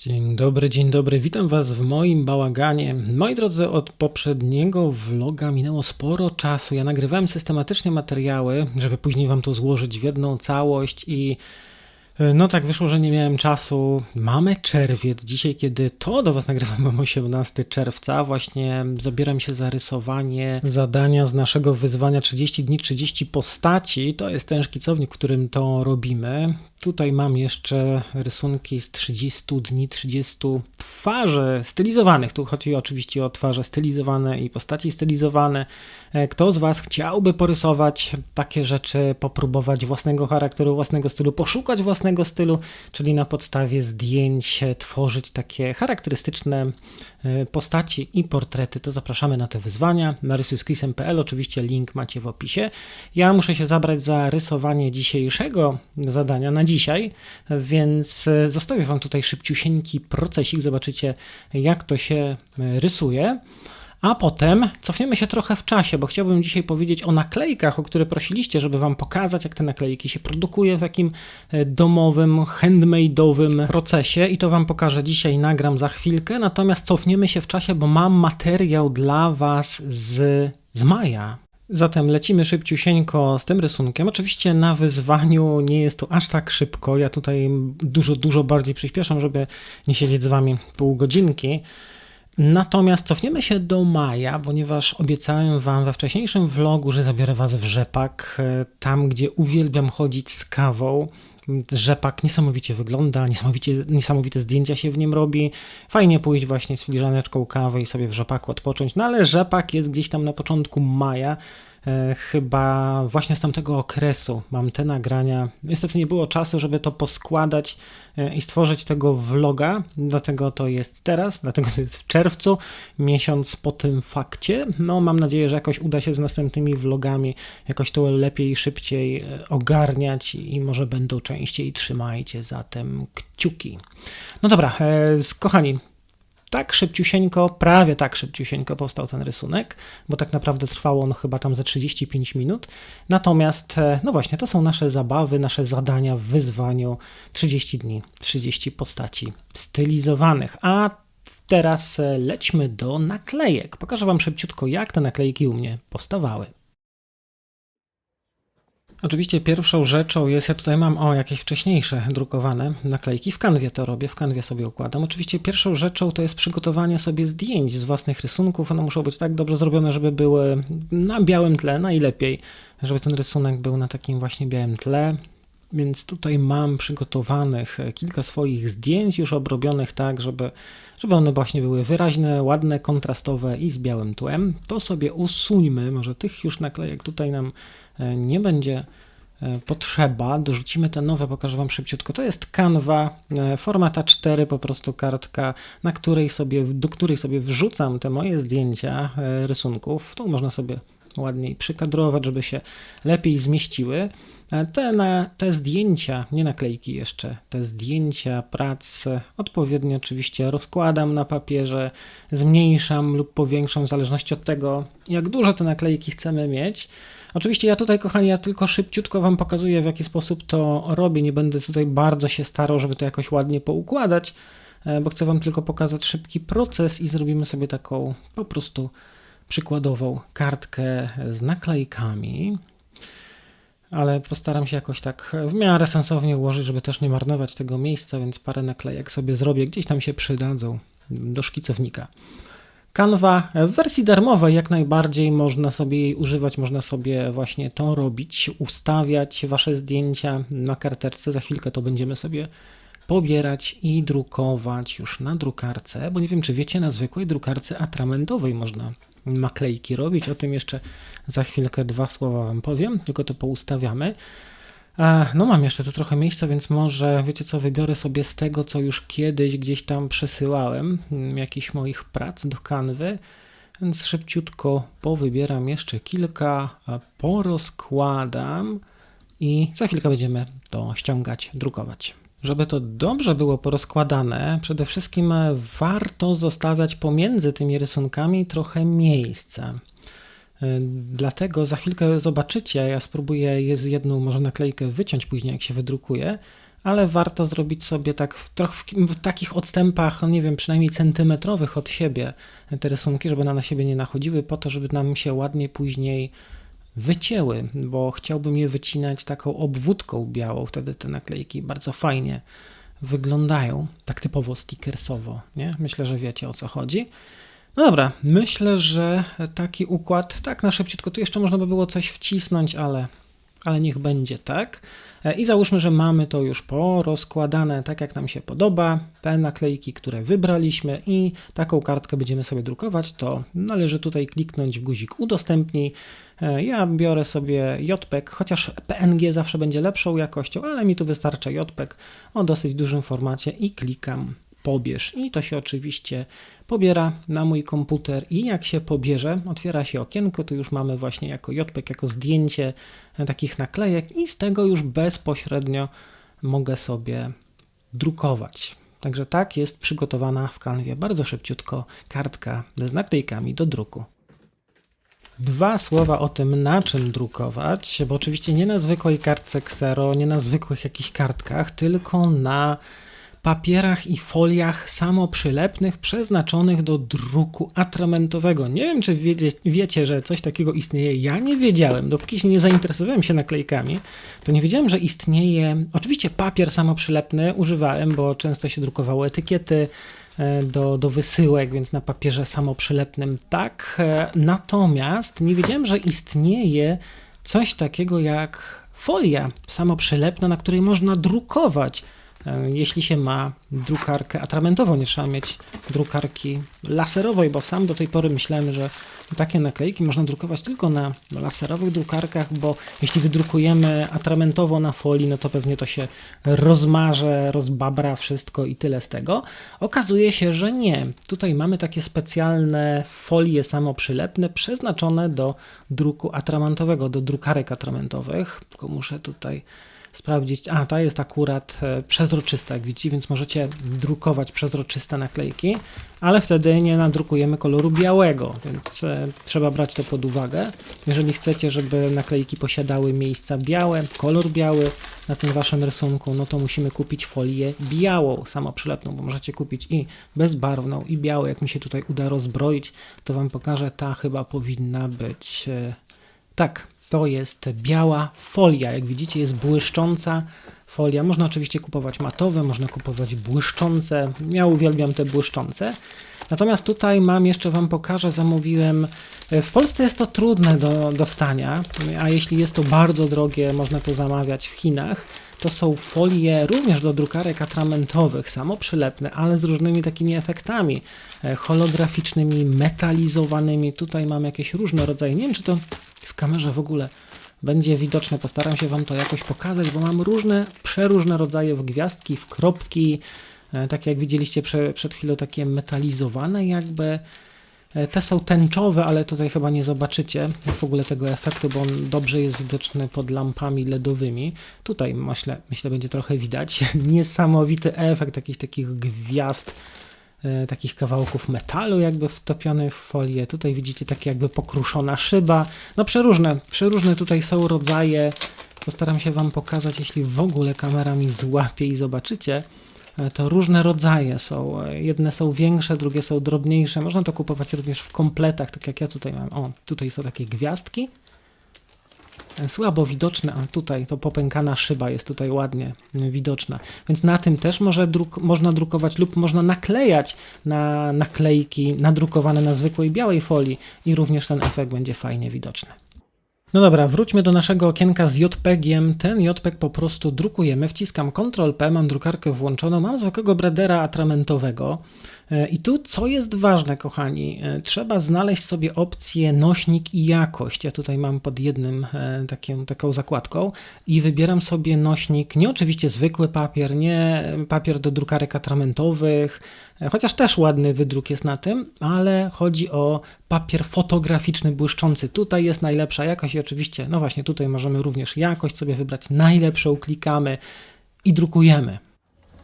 Dzień dobry, dzień dobry. Witam Was w moim bałaganie. Moi drodzy, od poprzedniego vloga minęło sporo czasu. Ja nagrywałem systematycznie materiały, żeby później Wam to złożyć w jedną całość i e, no tak wyszło, że nie miałem czasu. Mamy czerwiec. Dzisiaj, kiedy to do Was nagrywam, mam 18 czerwca. Właśnie zabieram się za rysowanie zadania z naszego wyzwania 30 dni, 30 postaci. To jest ten szkicownik, w którym to robimy. Tutaj mam jeszcze rysunki z 30 dni, 30 twarzy stylizowanych. Tu chodzi oczywiście o twarze stylizowane i postaci stylizowane. E, Kto z Was chciałby porysować takie rzeczy, popróbować własnego charakteru, własnego stylu, poszukać własnego stylu, czyli na podstawie zdjęć e, tworzyć takie charakterystyczne postaci i portrety, to zapraszamy na te wyzwania. Chrisem.pl, oczywiście link macie w opisie. Ja muszę się zabrać za rysowanie dzisiejszego zadania na dzisiaj, więc e, zostawię Wam tutaj szybciusieńki procesik, zobaczycie jak to się e, rysuje. A potem cofniemy się trochę w czasie, bo chciałbym dzisiaj powiedzieć o naklejkach, o które prosiliście, żeby Wam pokazać, jak te naklejki się produkuje w takim e, domowym, handmade'owym procesie i to Wam pokażę dzisiaj, nagram za chwilkę. Natomiast cofniemy się w czasie, bo mam materiał dla Was z, z maja. Zatem lecimy szybciusieńko z tym rysunkiem. Oczywiście na wyzwaniu nie jest to aż tak szybko. Ja tutaj dużo, dużo bardziej przyspieszam, żeby nie siedzieć z Wami pół godzinki. Natomiast cofniemy się do maja, ponieważ obiecałem Wam we wcześniejszym vlogu, że zabiorę Was w rzepak, e, tam gdzie uwielbiam chodzić z kawą. Rzepak niesamowicie wygląda, niesamowicie, niesamowite zdjęcia się w nim robi. Fajnie pójść właśnie z filiżaneczką kawy i sobie w rzepaku odpocząć, no ale rzepak jest gdzieś tam na początku maja. E, chyba właśnie z tamtego okresu mam te nagrania. Niestety nie było czasu, żeby to poskładać e, i stworzyć tego vloga, dlatego to jest teraz, dlatego to jest w czerwcu, miesiąc po tym fakcie. No mam nadzieję, że jakoś uda się z następnymi vlogami jakoś to lepiej, szybciej e, ogarniać i może będą częściej. Trzymajcie zatem kciuki. No dobra, kochani, tak szybciusieńko, prawie tak szybciusieńko powstał ten rysunek, bo tak naprawdę trwało on chyba tam ze 35 minut. Natomiast, e, no właśnie, to są nasze zabawy, nasze zadania w wyzwaniu 30 dni, 30 postaci stylizowanych. A teraz e, lećmy do naklejek. Pokażę Wam szybciutko, jak te naklejki u mnie powstawały. Oczywiście pierwszą rzeczą jest, ja tutaj mam o jakieś wcześniejsze drukowane naklejki, w kanwie to robię, w kanwie sobie układam. Oczywiście pierwszą rzeczą to jest przygotowanie sobie zdjęć z własnych rysunków, one muszą być tak dobrze zrobione, żeby były na białym tle, najlepiej, żeby ten rysunek był na takim właśnie białym tle. Więc tutaj mam przygotowanych kilka swoich zdjęć już obrobionych tak, żeby, żeby one właśnie były wyraźne, ładne, kontrastowe i z białym tłem. To sobie usuńmy, może tych już naklejek tutaj nam e, nie będzie e, potrzeba. Dorzucimy te nowe, pokażę Wam szybciutko. To jest Canva, e, format A4, po prostu kartka, na której sobie, do której sobie wrzucam te moje zdjęcia rysunków. Tu można sobie ładniej przykadrować, żeby się lepiej zmieściły. Te, na, te zdjęcia, nie naklejki jeszcze, te zdjęcia prac odpowiednio oczywiście rozkładam na papierze, zmniejszam lub powiększam w zależności od tego, jak dużo te naklejki chcemy mieć. Oczywiście ja tutaj, kochani, ja tylko szybciutko Wam pokazuję, w jaki sposób to robię. Nie będę tutaj bardzo się starał, żeby to jakoś ładnie poukładać, e, bo chcę Wam tylko pokazać szybki proces i zrobimy sobie taką po prostu przykładową kartkę z naklejkami, ale postaram się jakoś tak w miarę sensownie ułożyć, żeby też nie marnować tego miejsca, więc parę naklejek sobie zrobię, gdzieś tam się przydadzą do szkicownika. Canva w wersji darmowej jak najbardziej można sobie jej używać, można sobie właśnie to robić, ustawiać wasze zdjęcia na karteczce. Za chwilkę to będziemy sobie pobierać i drukować już na drukarce, bo nie wiem czy wiecie, na zwykłej drukarce atramentowej można naklejki robić. O tym jeszcze za chwilkę dwa słowa Wam powiem, tylko to poustawiamy. No mam jeszcze tu trochę miejsca, więc może wiecie co, wybiorę sobie z tego, co już kiedyś gdzieś tam przesyłałem, mm, jakichś moich prac do kanwy, więc szybciutko powybieram jeszcze kilka, porozkładam i za chwilkę będziemy to ściągać, drukować. Żeby to dobrze było porozkładane, przede wszystkim warto zostawiać pomiędzy tymi rysunkami trochę miejsca. Dlatego za chwilkę zobaczycie, ja spróbuję je z jedną może naklejkę wyciąć później, jak się wydrukuje, ale warto zrobić sobie tak w, trochę w, w takich odstępach, no nie wiem, przynajmniej centymetrowych od siebie te rysunki, żeby one na siebie nie nachodziły, po to, żeby nam się ładnie później wycięły, bo chciałbym je wycinać taką obwódką białą, wtedy te naklejki bardzo fajnie wyglądają, tak typowo stickersowo, nie? Myślę, że wiecie o co chodzi. No dobra, myślę, że taki układ, tak na szybciutko, tu jeszcze można by było coś wcisnąć, ale, ale niech będzie tak. E, I załóżmy, że mamy to już porozkładane tak, jak nam się podoba, te naklejki, które wybraliśmy i taką kartkę będziemy sobie drukować, to należy tutaj kliknąć w guzik udostępnij. E, Ja biorę sobie JPEG, chociaż PNG zawsze będzie lepszą jakością, ale mi tu wystarcza JPEG o dosyć dużym formacie i klikam pobierz. I to się oczywiście pobiera na mój komputer i jak się pobierze, otwiera się okienko, tu już mamy właśnie jako JPEG, jako zdjęcie e, takich naklejek i z tego już bezpośrednio mogę sobie drukować. Także tak jest przygotowana w kanwie bardzo szybciutko kartka z naklejkami do druku. Dwa słowa o tym, na czym drukować, bo oczywiście nie na zwykłej kartce Xero, nie na zwykłych jakichś kartkach, tylko na papierach i foliach samoprzylepnych przeznaczonych do druku atramentowego. Nie wiem, czy wiecie, wiecie, że coś takiego istnieje. Ja nie wiedziałem, dopóki się nie zainteresowałem się naklejkami, to nie wiedziałem, że istnieje. Oczywiście papier samoprzylepny używałem, bo często się drukowało etykiety e, do, do wysyłek, więc na papierze samoprzylepnym tak. E, Natomiast nie wiedziałem, że istnieje coś takiego jak folia samoprzylepna, na której można drukować. E, Jeśli się ma drukarkę atramentową, nie trzeba mieć drukarki laserowej, bo sam do tej pory myślałem, że takie naklejki można drukować tylko na laserowych drukarkach, bo jeśli wydrukujemy atramentowo na folii, no to pewnie to się rozmarze, rozbabra wszystko i tyle z tego. Okazuje się, że nie. Tutaj mamy takie specjalne folie samoprzylepne przeznaczone do druku atramentowego, do drukarek atramentowych. Tylko muszę tutaj sprawdzić. A, ta jest akurat e, przezroczysta, jak widzicie, więc możecie drukować przezroczyste naklejki, ale wtedy nie nadrukujemy koloru białego, więc e, trzeba brać to pod uwagę. Jeżeli chcecie, żeby naklejki posiadały miejsca białe, kolor biały na tym waszym rysunku, no to musimy kupić folię białą, samoprzylepną, bo możecie kupić i bezbarwną, i białą. Jak mi się tutaj uda rozbroić, to wam pokażę, ta chyba powinna być e, tak, to jest biała folia. Jak widzicie, jest błyszcząca folia. Można oczywiście kupować matowe, można kupować błyszczące. Ja uwielbiam te błyszczące. Natomiast tutaj mam, jeszcze Wam pokażę, zamówiłem. W Polsce jest to trudne do dostania, a jeśli jest to bardzo drogie, można to zamawiać w Chinach. To są folie również do drukarek atramentowych, samoprzylepne, ale z różnymi takimi efektami e, holograficznymi, metalizowanymi. Tutaj mam jakieś różne rodzaje. Nie wiem, czy to w kamerze w ogóle będzie widoczne. Postaram się Wam to jakoś pokazać, bo mam różne, przeróżne rodzaje w gwiazdki, w kropki, e, tak jak widzieliście prze, przed chwilą, takie metalizowane jakby. E, Te są tęczowe, ale tutaj chyba nie zobaczycie w ogóle tego efektu, bo on dobrze jest widoczny pod lampami LEDowymi. Tutaj myślę, myślę będzie trochę widać. Niesamowity efekt jakichś takich gwiazd, e, takich kawałków metalu jakby wtopionych w folię. Tutaj widzicie takie jakby pokruszona szyba. No przeróżne, przeróżne tutaj są rodzaje. Postaram się Wam pokazać, jeśli w ogóle kamera mi złapie i zobaczycie. E, To różne rodzaje są. E, Jedne są większe, drugie są drobniejsze. Można to kupować również w kompletach, tak jak ja tutaj mam. O, tutaj są takie gwiazdki. E, Słabo widoczne, a tutaj to popękana szyba jest tutaj ładnie widoczna. Więc na tym też może druk, można drukować lub można naklejać na naklejki nadrukowane na zwykłej białej folii i również ten efekt będzie fajnie widoczny. No dobra, wróćmy do naszego okienka z JPEG-iem. Ten JPEG po prostu drukujemy. Wciskam Ctrl-P, mam drukarkę włączoną, mam zwykłego bradera atramentowego. E, I tu co jest ważne, kochani, e, trzeba znaleźć sobie opcję nośnik i jakość. Ja tutaj mam pod jednym e, takim, taką zakładką i wybieram sobie nośnik, nie oczywiście zwykły papier, nie papier do drukarek atramentowych, chociaż też ładny wydruk jest na tym, ale chodzi o papier fotograficzny błyszczący. Tutaj jest najlepsza jakość i oczywiście, no właśnie, tutaj możemy również jakość sobie wybrać najlepszą, klikamy i drukujemy.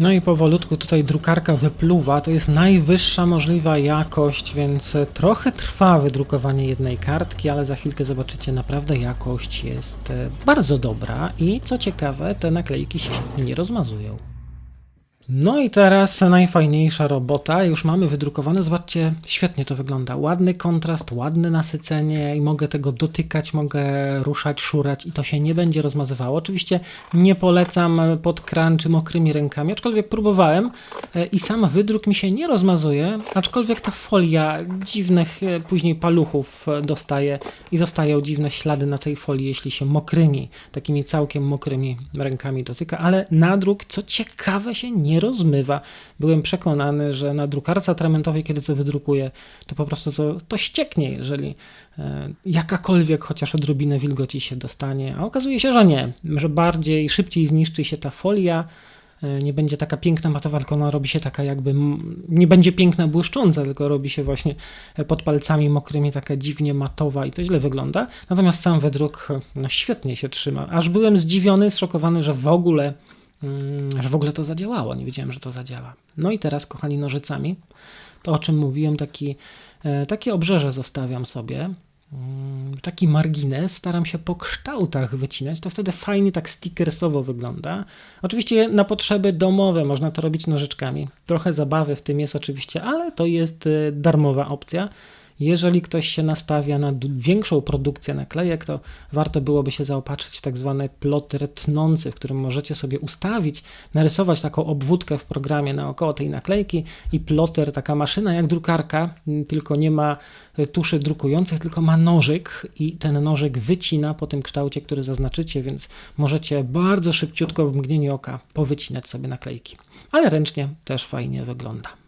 No i powolutku tutaj drukarka wypluwa, to jest najwyższa możliwa jakość, więc e, trochę trwa wydrukowanie jednej kartki, ale za chwilkę zobaczycie, naprawdę jakość jest e, bardzo dobra i co ciekawe, te naklejki się nie rozmazują. No i teraz najfajniejsza robota. Już mamy wydrukowane. Zobaczcie, świetnie to wygląda. Ładny kontrast, ładne nasycenie i mogę tego dotykać, mogę ruszać, szurać i to się nie będzie rozmazywało. Oczywiście nie polecam pod kran czy mokrymi rękami, aczkolwiek próbowałem e, i sam wydruk mi się nie rozmazuje, aczkolwiek ta folia dziwnych e, później paluchów e, dostaje i zostają dziwne ślady na tej folii, jeśli się mokrymi, takimi całkiem mokrymi rękami dotyka, ale nadruk, co ciekawe, się nie rozmywa. Byłem przekonany, że na drukarce atramentowej, kiedy to wydrukuję, to po prostu to, to ścieknie, jeżeli e, jakakolwiek chociaż odrobinę wilgoci się dostanie, a okazuje się, że nie, że bardziej, szybciej zniszczy się ta folia, e, nie będzie taka piękna matowa, tylko ona robi się taka jakby, nie będzie piękna błyszcząca, tylko robi się właśnie pod palcami mokrymi taka dziwnie matowa i to źle wygląda. Natomiast sam wydruk no, świetnie się trzyma. Aż byłem zdziwiony, zszokowany, że w ogóle że w ogóle to zadziałało. Nie wiedziałem, że to zadziała. No i teraz, kochani, nożycami, to o czym mówiłem, taki, e, takie obrzeże zostawiam sobie. Mm, taki margines, staram się po kształtach wycinać, to wtedy fajnie tak stickersowo wygląda. Oczywiście na potrzeby domowe można to robić nożyczkami. Trochę zabawy w tym jest oczywiście, ale to jest e, darmowa opcja. Jeżeli ktoś się nastawia na większą produkcję naklejek, to warto byłoby się zaopatrzyć w tak zwany ploter tnący, w którym możecie sobie ustawić, narysować taką obwódkę w programie naokoło tej naklejki i ploter, taka maszyna jak drukarka, tylko nie ma e, tuszy drukujących, tylko ma nożyk i ten nożyk wycina po tym kształcie, który zaznaczycie, więc możecie bardzo szybciutko w mgnieniu oka powycinać sobie naklejki. Ale ręcznie też fajnie wygląda.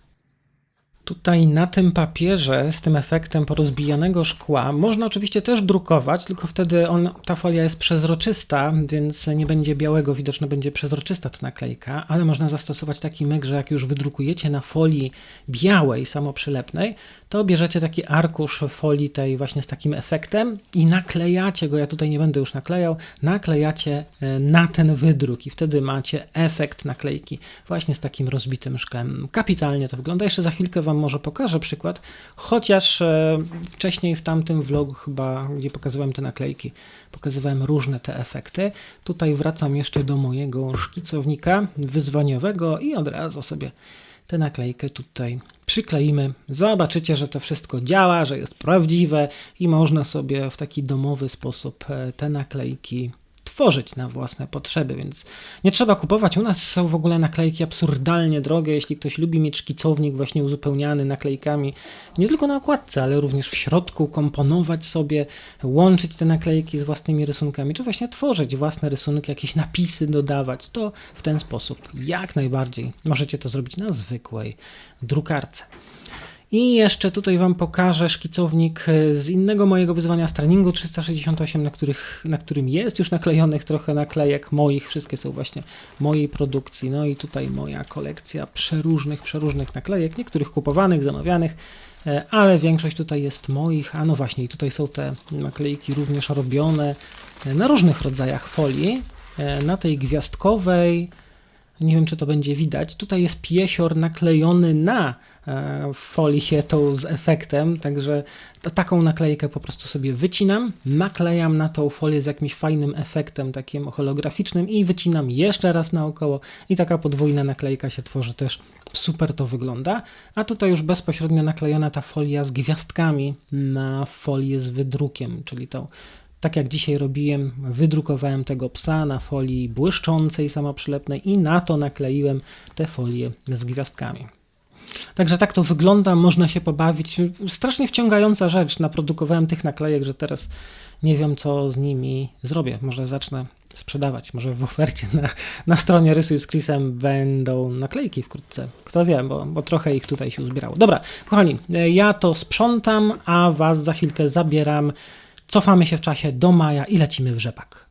Tutaj na tym papierze z tym efektem porozbijanego szkła można oczywiście też drukować, tylko wtedy on, ta folia jest przezroczysta, więc nie będzie białego, widoczna będzie przezroczysta ta naklejka, ale można zastosować taki myk, że jak już wydrukujecie na folii białej, samoprzylepnej, to bierzecie taki arkusz folii tej właśnie z takim efektem i naklejacie go, ja tutaj nie będę już naklejał, naklejacie e, na ten wydruk i wtedy macie efekt naklejki właśnie z takim rozbitym szklem. Kapitalnie to wygląda. Jeszcze za chwilkę Wam może pokażę przykład, chociaż e, wcześniej w tamtym vlogu chyba, gdzie pokazywałem te naklejki, pokazywałem różne te efekty. Tutaj wracam jeszcze do mojego szkicownika wyzwaniowego i od razu sobie tę naklejkę tutaj przykleimy. Zobaczycie, że to wszystko działa, że jest prawdziwe i można sobie w taki domowy sposób e, te naklejki tworzyć na własne potrzeby, więc nie trzeba kupować. U nas są w ogóle naklejki absurdalnie drogie. Jeśli ktoś lubi mieć szkicownik właśnie uzupełniany naklejkami, nie tylko na okładce, ale również w środku, komponować sobie, łączyć te naklejki z własnymi rysunkami, czy właśnie tworzyć własne rysunki, jakieś napisy dodawać, to w ten sposób jak najbardziej możecie to zrobić na zwykłej drukarce. I jeszcze tutaj Wam pokażę szkicownik e, z innego mojego wyzwania z treningu 368, na, których, na którym jest już naklejonych trochę naklejek moich, wszystkie są właśnie mojej produkcji. No i tutaj moja kolekcja przeróżnych, przeróżnych naklejek, niektórych kupowanych, zamawianych, e, ale większość tutaj jest moich. A no właśnie, i tutaj są te naklejki również robione e, na różnych rodzajach folii. Na tej gwiazdkowej, nie wiem czy to będzie widać, tutaj jest piesior naklejony na E, folię tą z efektem, także taką naklejkę po prostu sobie wycinam, naklejam na tą folię z jakimś fajnym efektem takim holograficznym i wycinam jeszcze raz naokoło. I taka podwójna naklejka się tworzy też. Super to wygląda, a tutaj już bezpośrednio naklejona ta folia z gwiazdkami na folię z wydrukiem, czyli tą tak jak dzisiaj robiłem, wydrukowałem tego psa na folii błyszczącej samoprzylepnej i na to nakleiłem te folie z gwiazdkami. Także tak to wygląda, można się pobawić. Strasznie wciągająca rzecz. Naprodukowałem tych naklejek, że teraz nie wiem, co z nimi zrobię. Może zacznę sprzedawać. Może w ofercie na, na stronie Rysuj z Chrisem będą naklejki wkrótce. Kto wie, bo, bo trochę ich tutaj się uzbierało. Dobra, kochani, ja to sprzątam, a Was za chwilkę zabieram. Cofamy się w czasie do maja i lecimy w rzepak.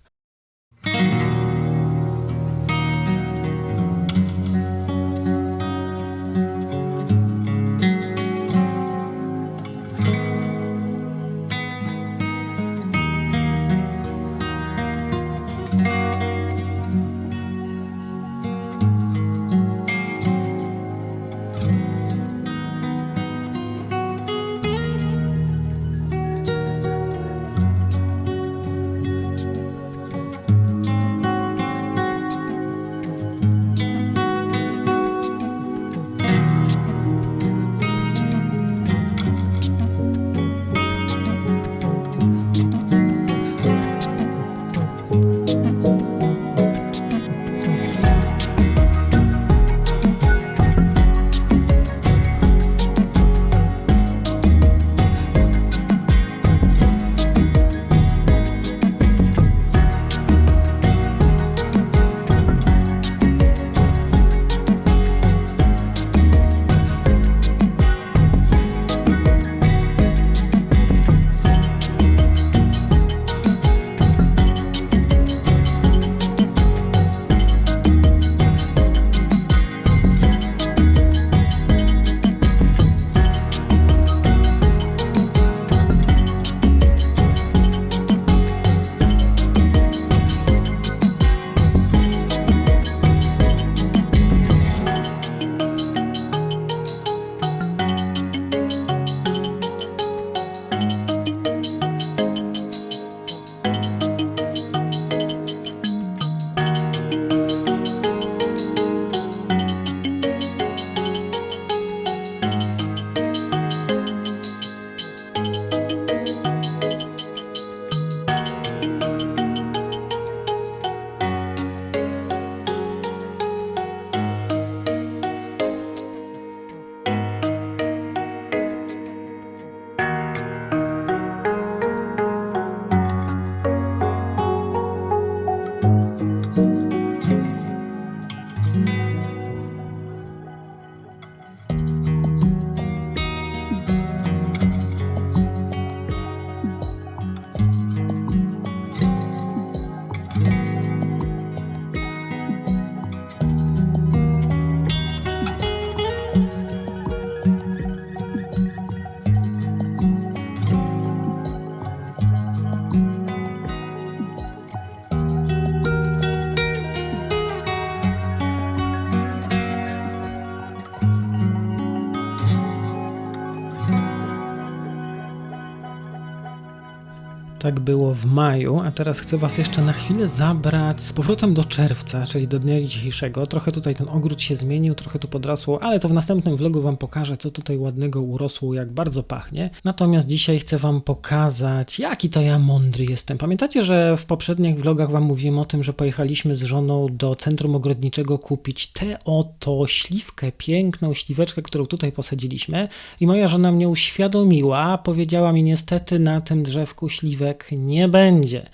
Tak było w maju, a teraz chcę Was jeszcze na chwilę zabrać z powrotem do czerwca, czyli do dnia dzisiejszego. Trochę tutaj ten ogród się zmienił, trochę tu podrasło, ale to w następnym vlogu Wam pokażę, co tutaj ładnego urosło, jak bardzo pachnie. Natomiast dzisiaj chcę Wam pokazać, jaki to ja mądry jestem. Pamiętacie, że w poprzednich vlogach Wam mówiłem o tym, że pojechaliśmy z żoną do centrum ogrodniczego kupić tę oto śliwkę, piękną śliweczkę, którą tutaj posadziliśmy i moja żona mnie uświadomiła, powiedziała mi niestety na tym drzewku śliwek nie będzie.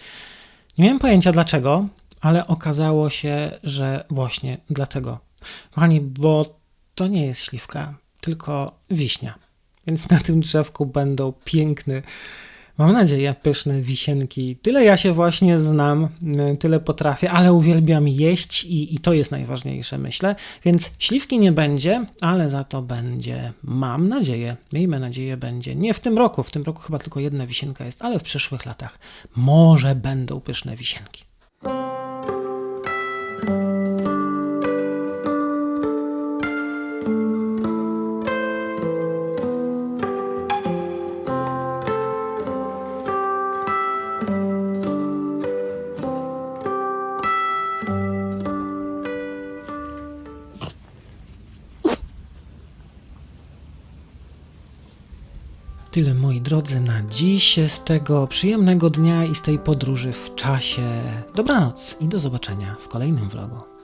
Nie miałem pojęcia dlaczego, ale okazało się, że właśnie dlatego. Kochani, bo to nie jest śliwka, tylko wiśnia. Więc na tym drzewku będą piękne, mam nadzieję, pyszne wisienki. Tyle ja się właśnie znam, y, tyle potrafię, ale uwielbiam jeść i, i to jest najważniejsze, myślę. Więc śliwki nie będzie, ale za to będzie, mam nadzieję, miejmy nadzieję, będzie nie w tym roku, w tym roku chyba tylko jedna wisienka jest, ale w przyszłych latach może będą pyszne wisienki. Drodzy na dziś z tego przyjemnego dnia i z tej podróży w czasie. Dobranoc i do zobaczenia w kolejnym vlogu.